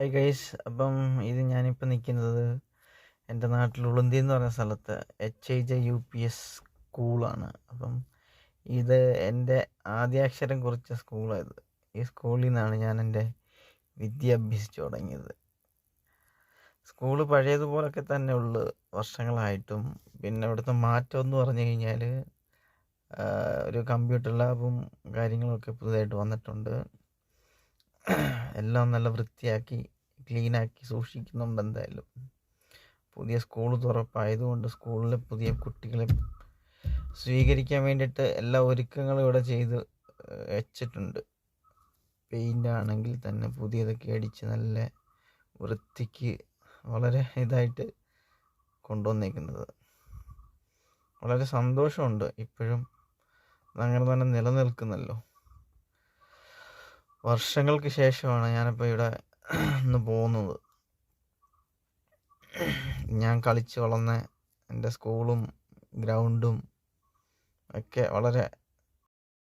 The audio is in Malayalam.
ഹായ് ഗൈസ് അപ്പം ഇത് ഞാനിപ്പോൾ നിൽക്കുന്നത് എന്റെ നാട്ടിൽ ഉളുന്തി എന്ന് പറഞ്ഞ സ്ഥലത്ത് H I J U P S സ്കൂളാണ് അപ്പം ഇത് എന്റെ ആദ്യാക്ഷരം കുറിച്ച സ്കൂളായത് ഈ സ്കൂളിൽ നിന്നാണ് ഞാൻ എന്റെ വിദ്യ അഭ്യസിച്ചു തുടങ്ങിയത്. സ്കൂൾ പഴയതുപോലൊക്കെ തന്നെ ഉള്ളു വർഷങ്ങളായിട്ടും പിന്നെ ഇവിടുത്തെ മാറ്റം എന്ന് പറഞ്ഞു കഴിഞ്ഞാൽ ഒരു കമ്പ്യൂട്ടർ ലാബും കാര്യങ്ങളൊക്കെ പുതുതായിട്ട് വന്നിട്ടുണ്ട്. എല്ലാം നല്ല വൃത്തിയാക്കി ക്ലീനാക്കി സൂക്ഷിക്കുന്നുണ്ട് എന്തായാലും. പുതിയ സ്കൂൾ തുറപ്പായതുകൊണ്ട് സ്കൂളിലെ പുതിയ കുട്ടികളെ സ്വീകരിക്കാൻ വേണ്ടിയിട്ട് എല്ലാ ഒരുക്കങ്ങളും ഇവിടെ ചെയ്ത് വെച്ചിട്ടുണ്ട്. പെയിന്റ് ആണെങ്കിൽ തന്നെ പുതിയതൊക്കെ അടിച്ച് നല്ല വൃത്തിക്ക് വളരെ ഇതായിട്ട് കൊണ്ടുവന്നേക്കുന്നത്. വളരെ സന്തോഷമുണ്ട് ഇപ്പോഴും. അങ്ങനെ തന്നെ നിലനിൽക്കുന്നല്ലോ വർഷങ്ങൾക്ക് ശേഷമാണ് ഞാനിപ്പോൾ ഇവിടെ ഒന്ന് പോകുന്നത്. ഞാൻ കളിച്ച് വളർന്ന എന്റെ സ്കൂളും ഗ്രൗണ്ടും ഒക്കെ വളരെ